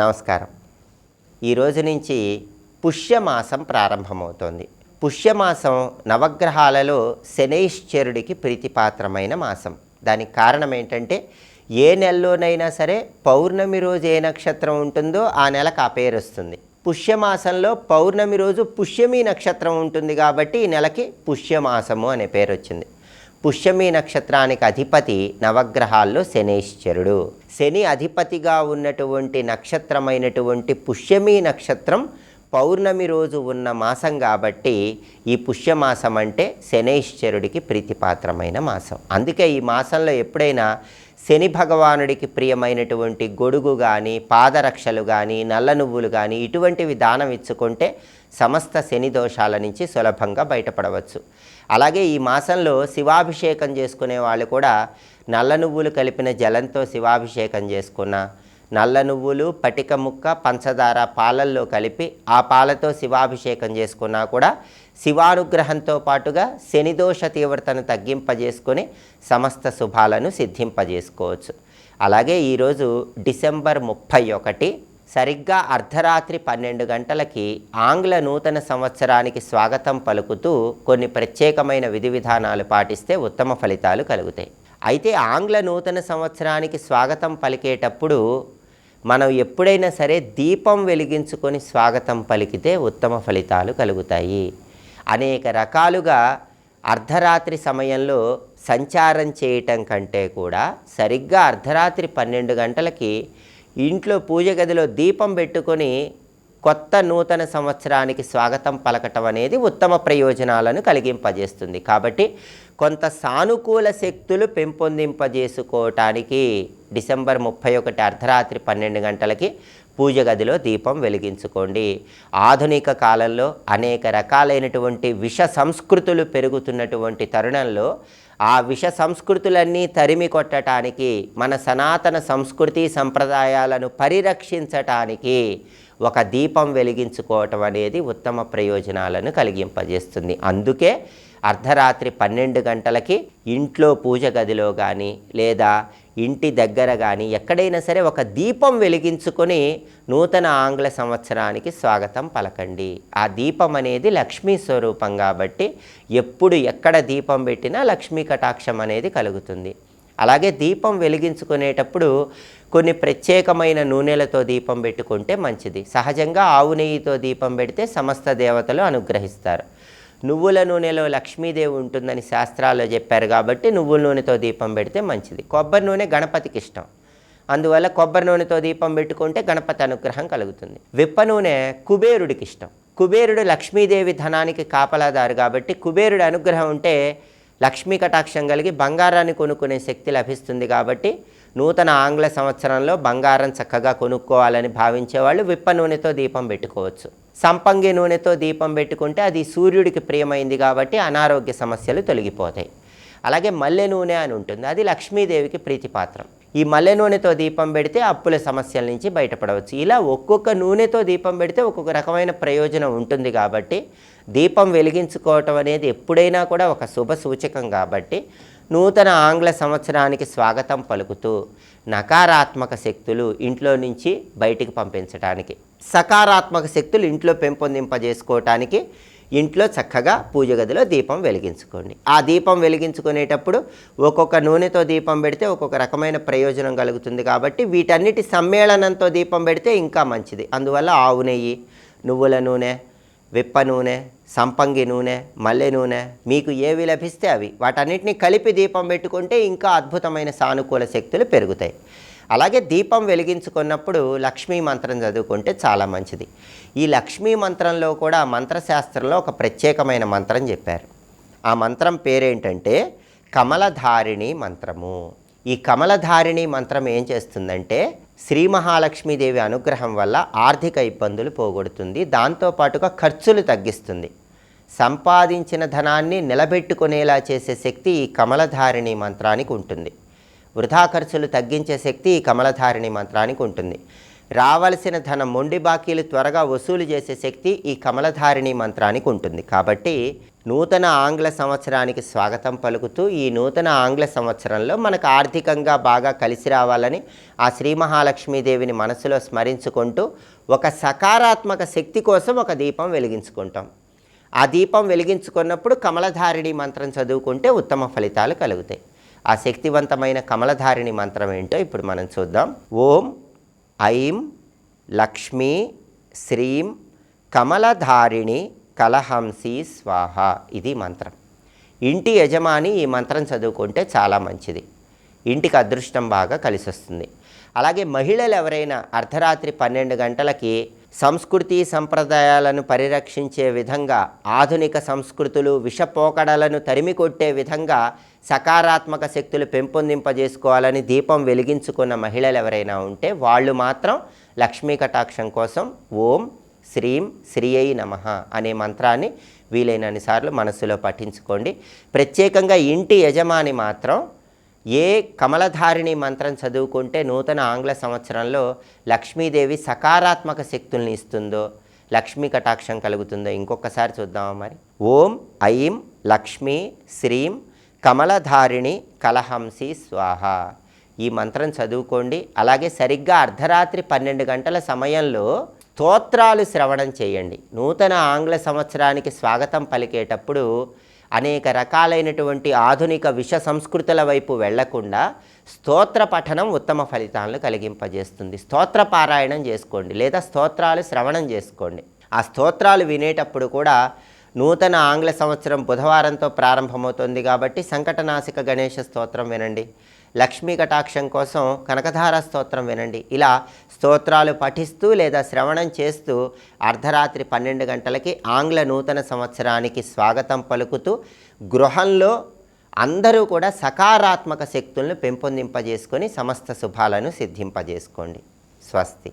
నమస్కారం. ఈరోజు నుంచి పుష్యమాసం ప్రారంభమవుతోంది. పుష్యమాసం నవగ్రహాలలో శనైశ్చరుడికి ప్రీతిపాత్రమైన మాసం. దానికి కారణం ఏంటంటే ఏ నెలలోనైనా సరే పౌర్ణమి రోజు ఏ నక్షత్రం ఉంటుందో ఆ నెలకు ఆ పేరు వస్తుంది. పుష్యమాసంలో పౌర్ణమి రోజు పుష్యమి నక్షత్రం ఉంటుంది కాబట్టి ఈ నెలకి పుష్యమాసము అనే పేరు వచ్చింది. పుష్యమి నక్షత్రానికి అధిపతి నవగ్రహాల్లో శనేశ్వరుడు. శని అధిపతిగా ఉన్నటువంటి నక్షత్రమైనటువంటి పుష్యమి నక్షత్రం పౌర్ణమి రోజు ఉన్న మాసం కాబట్టి ఈ పుష్యమాసం అంటే శనేశ్వరుడికి ప్రీతిపాత్రమైన మాసం. అందుకే ఈ మాసంలో ఎప్పుడైనా శని భగవానుడికి ప్రియమైనటువంటి గొడుగు కానీ పాదరక్షలు కానీ నల్ల నువ్వులు కానీ ఇటువంటివి దానం ఇచ్చుకుంటే సమస్త శని దోషాల నుంచి సులభంగా బయటపడవచ్చు. అలాగే ఈ మాసంలో శివాభిషేకం చేసుకునే వాళ్ళు కూడా నల్ల నువ్వులు కలిపిన జలంతో శివాభిషేకం చేసుకున్న నల్ల నువ్వులు పటిక ముక్క పంచదార పాలల్లో కలిపి ఆ పాలతో శివాభిషేకం చేసుకున్నా కూడా శివానుగ్రహంతో పాటుగా శనిదోష తీవ్రతను తగ్గింపజేసుకొని సమస్త శుభాలను సిద్ధింపజేసుకోవచ్చు. అలాగే ఈరోజు డిసెంబర్ ముప్పై ఒకటి సరిగ్గా అర్ధరాత్రి పన్నెండు గంటలకి ఆంగ్ల నూతన సంవత్సరానికి స్వాగతం పలుకుతూ కొన్ని ప్రత్యేకమైన విధి విధానాలు పాటిస్తే ఉత్తమ ఫలితాలు కలుగుతాయి. అయితే ఆంగ్ల నూతన సంవత్సరానికి స్వాగతం పలికేటప్పుడు మనం ఎప్పుడైనా సరే దీపం వెలిగించుకొని స్వాగతం పలికితే ఉత్తమ ఫలితాలు కలుగుతాయి. అనేక రకాలుగా అర్ధరాత్రి సమయంలో సంచారం చేయటం కంటే కూడా సరిగ్గా అర్ధరాత్రి పన్నెండు గంటలకి ఇంట్లో పూజ గదిలో దీపం పెట్టుకొని కొత్త నూతన సంవత్సరానికి స్వాగతం పలకటం అనేది ఉత్తమ ప్రయోజనాలను కలిగింపజేస్తుంది. కాబట్టి కొంత సానుకూల శక్తులు పెంపొందింపజేసుకోవటానికి డిసెంబర్ ముప్పై ఒకటి అర్ధరాత్రి పన్నెండు గంటలకి పూజ గదిలో దీపం వెలిగించుకోండి. ఆధునిక కాలంలో అనేక రకాలైనటువంటి విష సంస్కృతులు పెరుగుతున్నటువంటి తరుణంలో ఆ విష సంస్కృతులన్నీ తరిమి కొట్టడానికి మన సనాతన సంస్కృతి సంప్రదాయాలను పరిరక్షించటానికి ఒక దీపం వెలిగించుకోవటం అనేది ఉత్తమ ప్రయోజనాలను కలిగింపజేస్తుంది. అందుకే అర్ధరాత్రి పన్నెండు గంటలకి ఇంట్లో పూజ గదిలో కానీ లేదా ఇంటి దగ్గర కానీ ఎక్కడైనా సరే ఒక దీపం వెలిగించుకొని నూతన ఆంగ్ల సంవత్సరానికి స్వాగతం పలకండి. ఆ దీపం అనేది లక్ష్మీ స్వరూపం కాబట్టి ఎప్పుడు ఎక్కడ దీపం పెట్టినా లక్ష్మీ కటాక్షం అనేది కలుగుతుంది. అలాగే దీపం వెలిగించుకునేటప్పుడు కొన్ని ప్రత్యేకమైన నూనెలతో దీపం పెట్టుకుంటే మంచిది. సహజంగా ఆవు నెయ్యితో దీపం పెడితే సమస్త దేవతలు అనుగ్రహిస్తారు. నువ్వుల నూనెలో లక్ష్మీదేవి ఉంటుందని శాస్త్రాల్లో చెప్పారు కాబట్టి నువ్వుల నూనెతో దీపం పెడితే మంచిది. కొబ్బరి నూనె గణపతికి ఇష్టం. అందువల్ల కొబ్బరి నూనెతో దీపం పెట్టుకుంటే గణపతి అనుగ్రహం కలుగుతుంది. విప్ప నూనె కుబేరుడికి ఇష్టం. కుబేరుడు లక్ష్మీదేవి ధనానికి కాపలాదారు కాబట్టి కుబేరుడు అనుగ్రహం ఉంటే లక్ష్మీ కటాక్షం కలిగి బంగారాన్ని కొనుక్కునే శక్తి లభిస్తుంది కాబట్టి నూతన ఆంగ్ల సంవత్సరంలో బంగారం చక్కగా కొనుక్కోవాలని భావించేవాళ్ళు విప్ప నూనెతో దీపం పెట్టుకోవచ్చు. సంపంగి నూనెతో దీపం పెట్టుకుంటే అది సూర్యుడికి ప్రియమైంది కాబట్టి అనారోగ్య సమస్యలు తొలగిపోతాయి. అలాగే మల్లె నూనె అని ఉంటుంది అది లక్ష్మీదేవికి ప్రీతిపాత్రం. ఈ మల్లె నూనెతో దీపం పెడితే అప్పుల సమస్యల నుంచి బయటపడవచ్చు. ఇలా ఒక్కొక్క నూనెతో దీపం పెడితే ఒక్కొక్క రకమైన ప్రయోజనం ఉంటుంది కాబట్టి దీపం వెలిగించుకోవటం అనేది ఎప్పుడైనా కూడా ఒక శుభ సూచకం కాబట్టి నూతన ఆంగ్ల సంవత్సరానికి స్వాగతం పలుకుతూ నకారాత్మక శక్తులు ఇంట్లో నుంచి బయటికి పంపించడానికి సకారాత్మక శక్తులు ఇంట్లో పెంపొందింపజేసుకోవటానికి ఇంట్లో చక్కగా పూజ గదిలో దీపం వెలిగించుకోండి. ఆ దీపం వెలిగించుకునేటప్పుడు ఒక్కొక్క నూనెతో దీపం పెడితే ఒక్కొక్క రకమైన ప్రయోజనం కలుగుతుంది కాబట్టి వీటన్నిటి సమ్మేళనంతో దీపం పెడితే ఇంకా మంచిది. అందువల్ల ఆవు నెయ్యి నువ్వుల నూనె విప్ప నూనె సంపంగి నూనె మల్లె నూనె మీకు ఏవి లభిస్తే అవి. వాటన్నిటిని కలిపి దీపం పెట్టుకుంటే ఇంకా అద్భుతమైన సానుకూల శక్తులు పెరుగుతాయి. అలాగే దీపం వెలిగించుకున్నప్పుడు లక్ష్మీ మంత్రం చదువుకుంటే చాలా మంచిది. ఈ లక్ష్మీ మంత్రంలో కూడా మంత్రశాస్త్రంలో ఒక ప్రత్యేకమైన మంత్రం చెప్పారు. ఆ మంత్రం పేరేంటంటే కమలధారిణి మంత్రము. ఈ కమలధారిణి మంత్రం ఏం చేస్తుందంటే శ్రీ మహాలక్ష్మీదేవి అనుగ్రహం వల్ల ఆర్థిక ఇబ్బందులు పోగొడుతుంది. దాంతోపాటుగా ఖర్చులు తగ్గిస్తుంది. సంపాదించిన ధనాన్ని నిలబెట్టుకునేలా చేసే శక్తి ఈ కమలధారిణి మంత్రానికి ఉంటుంది. వృధా ఖర్చులు తగ్గించే శక్తి ఈ కమలధారిణి మంత్రానికి ఉంటుంది. రావలసిన ధనం మొండి బాకీలు త్వరగా వసూలు చేసే శక్తి ఈ కమలధారిణి మంత్రానికి ఉంటుంది. కాబట్టి నూతన ఆంగ్ల సంవత్సరానికి స్వాగతం పలుకుతూ ఈ నూతన ఆంగ్ల సంవత్సరంలో మనకు ఆర్థికంగా బాగా కలిసి రావాలని ఆ శ్రీ మహాలక్ష్మీదేవిని మనసులో స్మరించుకుంటూ ఒక సకారాత్మక శక్తి కోసం ఒక దీపం వెలిగించుకుంటాం. ఆ దీపం వెలిగించుకున్నప్పుడు కమలధారిణి మంత్రం చదువుకుంటే ఉత్తమ ఫలితాలు కలుగుతాయి. ఆ శక్తివంతమైన కమలధారిణి మంత్రం ఏంటో ఇప్పుడు మనం చూద్దాం. ఓం ఐం లక్ష్మీ శ్రీం కమలధారిణి కలహంసి స్వాహ ఇది మంత్రం. ఇంటి యజమాని ఈ మంత్రం చదువుకుంటే చాలా మంచిది. ఇంటికి అదృష్టం బాగా కలిసి వస్తుంది అలాగే మహిళలు ఎవరైనా అర్ధరాత్రి పన్నెండు గంటలకి సంస్కృతి సంప్రదాయాలను పరిరక్షించే విధంగా ఆధునిక సంస్కృతులు విషపోకడలను తరిమికొట్టే విధంగా సకారాత్మక శక్తులు పెంపొందింపజేసుకోవాలని దీపం వెలిగించుకున్న మహిళలు ఎవరైనా ఉంటే వాళ్ళు మాత్రం లక్ష్మీ కటాక్షం కోసం ఓం శ్రీం శ్రీయై నమ అనే మంత్రాన్ని వీలైనన్ని సార్లు మనస్సులో పఠించుకోండి. ప్రత్యేకంగా ఇంటి యజమాని మాత్రం ఏ కమలధారిణి మంత్రం చదువుకుంటే నూతన ఆంగ్ల సంవత్సరంలో లక్ష్మీదేవి సకారాత్మక శక్తుల్ని ఇస్తుందో లక్ష్మీ కటాక్షం కలుగుతుందో ఇంకొకసారి చూద్దామా మరి. ఓం ఐం లక్ష్మీ శ్రీం కమలధారిణి కలహంసి స్వాహ. ఈ మంత్రం చదువుకోండి. అలాగే సరిగ్గా అర్ధరాత్రి పన్నెండు గంటల సమయంలో స్తోత్రాలు శ్రవణం చేయండి. నూతన ఆంగ్ల సంవత్సరానికి స్వాగతం పలికేటప్పుడు అనేక రకాలైనటువంటి ఆధునిక విష సంస్కృతుల వైపు వెళ్ళకుండా స్తోత్ర పఠనం ఉత్తమ ఫలితాలను కలిగింపజేస్తుంది. స్తోత్ర పారాయణం చేసుకోండి లేదా స్తోత్రాలు శ్రవణం చేసుకోండి. ఆ స్తోత్రాలు వినేటప్పుడు కూడా నూతన ఆంగ్ల సంవత్సరం బుధవారంతో ప్రారంభమవుతుంది కాబట్టి సంకటనాశిక గణేష స్తోత్రం వినండి. లక్ష్మీ కటాక్షం కోసం కనకధార స్తోత్రం వినండి. ఇలా స్తోత్రాలు పఠిస్తూ లేదా శ్రవణం చేస్తూ అర్ధరాత్రి పన్నెండు గంటలకి ఆంగ్ల నూతన సంవత్సరానికి స్వాగతం పలుకుతూ గృహంలో అందరూ కూడా సకారాత్మక శక్తులను పెంపొందింపజేసుకొని సమస్త శుభాలను సిద్ధింపజేసుకోండి. స్వస్తి.